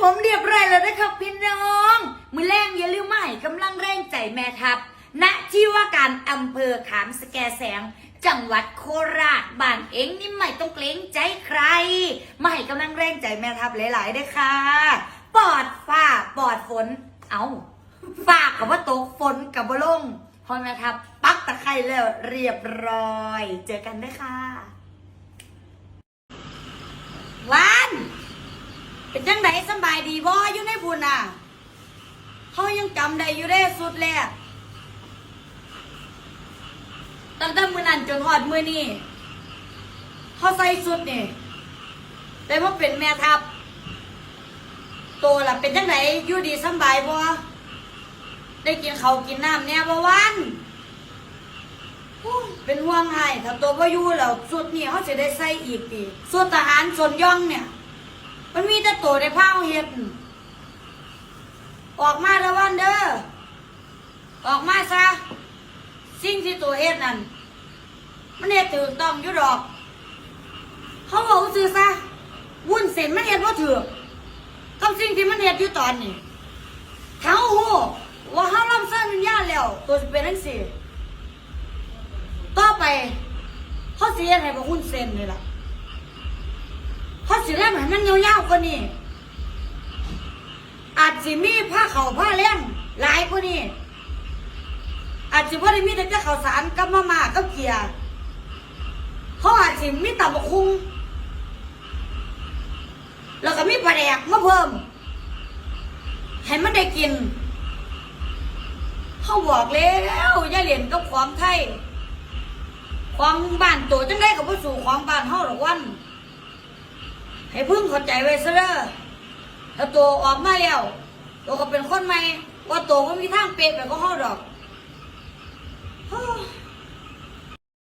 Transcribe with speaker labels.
Speaker 1: ผมเรียบร้อยแล้วนะครับพี่น้อง มือแรงอย่าลืมมาให้กำลังแรงใจแม่ทัพ ณ ที่ว่าการอำเภอขามสแกแสง จังหวัดโคราช บ้านเองนี่ไม่ต้องเกรงใจใคร มาให้กำลังแรงใจแม่ทัพหลายๆด้วยค่ะ ปอดฝ้าปอดฝน เอาฝ้ากับว่าตกฝนกับว่าลงพอแม่ทัพปักตะไคร้แล้วเรียบร้อย เจอกันด้วยค่ะวัน เป็น จังไดสบายดีบ่อยู่ในบุญอะเขายังจำได้อยู่ได้สุดแรกตั้งแต่มือนั้นจนฮอดมือนี้เขาใส่สุดนี่แต่ว่าเป็นแม่ทัพโตล่ะเป็นจังไดอยู่ดีสบายบ่ได้กินเขากินน้ำเนี่ยบ่วันเป็นห่วงให้ถ้าตัวบ่อยู่แล้วสุดนี่เขาจะได้ใส่อีกปีสุดทหารส่วนย่องเนี่ย มันมีแต่ตัวในผ้าเห็ดออกมาแล้ววันเด้อออกมาซะสิ่งที่ตัวเฮ็ดนั่นมันเฮ็ดถูกต้องยู่ดอกเขาบอกว่าซื้อซะวุ่นเส้นมันเฮ็ดว่าถือกับสิ่งที่มันเฮ็ดอยู่ตอนนี้เขาหูว่าเขาลำเส้นวิญญาณแล้ว ตัวจะเป็นทั้งสี่ต่อไปเขาเสียให้พวกหุ่นเส้นนี่แหละ เพราะสิแรกให้มันยาวๆกว่านี้อาจสิมีผ้าเขาวผ้าเลี้ยงหลายกว่านี้อาจสิว่าได้มีแต่เจ้าข้าวสารกับมาม่ากับเกียร์เขาอาจสิมีตับกคุงแล้วก็มีปลาแดกมาเพิ่ม ให้มันได้กิน เขาบอกแล้วอย่าเรียนกับของไทยของบ้านตัวจังได้กับผู้สู่ของบ้านเฮาหรอกวัน ให้พึ่งเข้าใจไว้ซะเด้อถ้าตัวออกมาแล้วตัวก็เป็นคนใหม่ว่าตัวก็มีทางเปลี่ยนไปก็ห้อดอก